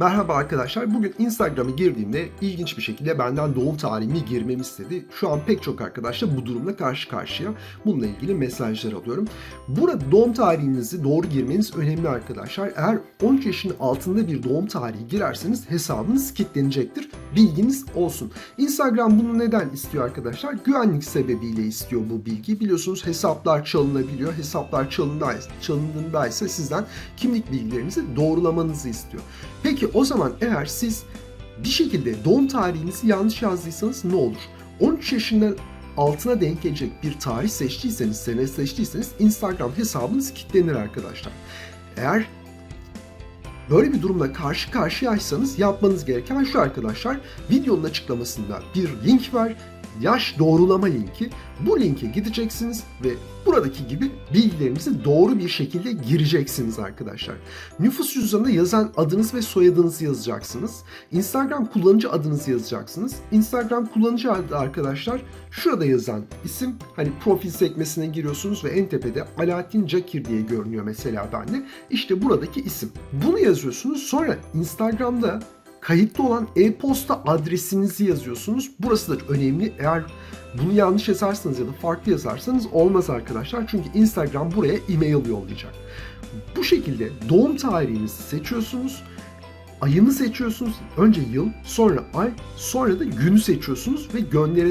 Merhaba arkadaşlar. Bugün Instagram'a girdiğimde ilginç bir şekilde benden doğum tarihimi girmemi istedi. Şu an pek çok arkadaşla bu durumla karşı karşıya. Bununla ilgili mesajlar alıyorum. Burada doğum tarihinizi doğru girmeniz önemli arkadaşlar. Eğer 13 yaşın altında bir doğum tarihi girerseniz hesabınız kilitlenecektir. Bilginiz olsun. Instagram bunu neden istiyor arkadaşlar? Güvenlik sebebiyle istiyor bu bilgi. Biliyorsunuz hesaplar çalınabiliyor. Hesaplar çalındıysa, çalındığındaysa sizden kimlik bilgilerinizi doğrulamanızı istiyor. Peki o zaman eğer siz bir şekilde doğum tarihinizi yanlış yazdıysanız ne olur? 13 yaşından altına denk gelecek bir tarih seçtiyseniz, sene seçtiyseniz Instagram hesabınız kilitlenir arkadaşlar. Eğer böyle bir durumla karşı karşıyaysanız yapmanız gereken şu arkadaşlar. Videonun açıklamasında bir link var. Yaş doğrulama linki. Bu linke gideceksiniz ve buradaki gibi bilgilerinizi doğru bir şekilde gireceksiniz arkadaşlar. Nüfus cüzdanında yazan adınız ve soyadınızı yazacaksınız. Instagram kullanıcı adınızı yazacaksınız. Instagram kullanıcı adı arkadaşlar şurada yazan isim hani profil sekmesine giriyorsunuz ve en tepede Alaaddin Cakir diye görünüyor mesela bende. İşte buradaki isim. Bunu yazıyorsunuz. Sonra Instagram'da kayıtlı olan e-posta adresinizi yazıyorsunuz. Burası da önemli. Eğer bunu yanlış yazarsanız ya da farklı yazarsanız olmaz arkadaşlar. Çünkü Instagram buraya e-mail yollayacak. Bu şekilde doğum tarihinizi seçiyorsunuz. Ayını seçiyorsunuz. Önce yıl, sonra ay, sonra da günü seçiyorsunuz ve göndere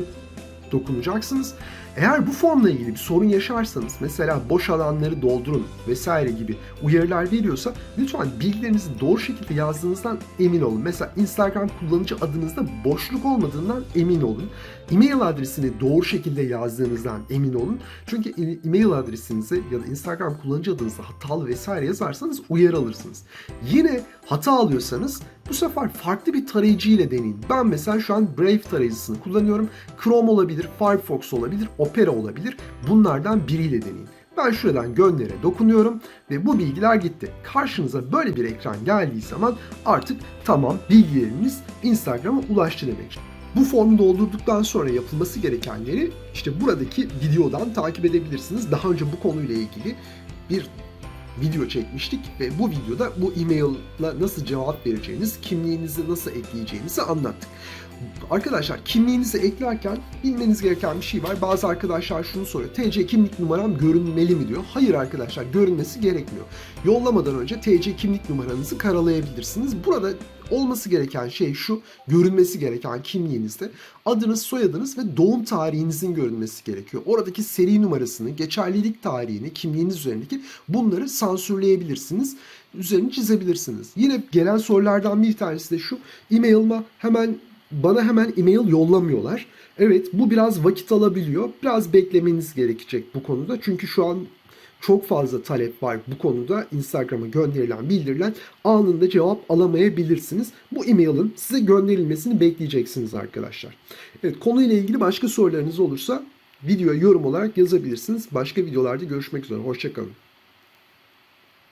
dokunacaksınız. Eğer bu formla ilgili bir sorun yaşarsanız mesela boş alanları doldurun vesaire gibi uyarılar veriyorsa lütfen bilgilerinizi doğru şekilde yazdığınızdan emin olun. Mesela Instagram kullanıcı adınızda boşluk olmadığından emin olun. E-mail adresini doğru şekilde yazdığınızdan emin olun. Çünkü e-mail adresinizi ya da Instagram kullanıcı adınızda hatalı vesaire yazarsanız uyarı alırsınız. Yine hata alıyorsanız bu sefer farklı bir tarayıcı ile deneyin. Ben mesela şu an Brave tarayıcısını kullanıyorum. Chrome olabilir, Firefox olabilir, Opera olabilir. Bunlardan biriyle deneyin. Ben şuradan göndere dokunuyorum ve bu bilgiler gitti. Karşınıza böyle bir ekran geldiği zaman artık tamam bilgileriniz Instagram'a ulaştı demek. Bu formu doldurduktan sonra yapılması gerekenleri işte buradaki videodan takip edebilirsiniz. Daha önce bu konuyla ilgili bir video çekmiştik ve bu videoda bu e-mail'la nasıl cevap vereceğiniz, kimliğinizi nasıl ekleyeceğinizi anlattık. Arkadaşlar kimliğinizi eklerken bilmeniz gereken bir şey var. Bazı arkadaşlar şunu soruyor. TC kimlik numaram görünmeli mi diyor. Hayır arkadaşlar görünmesi gerekmiyor. Yollamadan önce TC kimlik numaranızı karalayabilirsiniz. Burada olması gereken şey şu. Görünmesi gereken kimliğinizde adınız, soyadınız ve doğum tarihinizin görünmesi gerekiyor. Oradaki seri numarasını, geçerlilik tarihini, kimliğiniz üzerindeki bunları sansürleyebilirsiniz. Üzerini çizebilirsiniz. Yine gelen sorulardan bir tanesi de şu. E-mail'ıma hemen bana hemen e-mail yollamıyorlar. Evet bu biraz vakit alabiliyor. Biraz beklemeniz gerekecek bu konuda. Çünkü şu an çok fazla talep var bu konuda. Instagram'a gönderilen, bildirilen anında cevap alamayabilirsiniz. Bu e-mail'ın size gönderilmesini bekleyeceksiniz arkadaşlar. Evet konuyla ilgili başka sorularınız olursa videoya yorum olarak yazabilirsiniz. Başka videolarda görüşmek üzere. Hoşçakalın.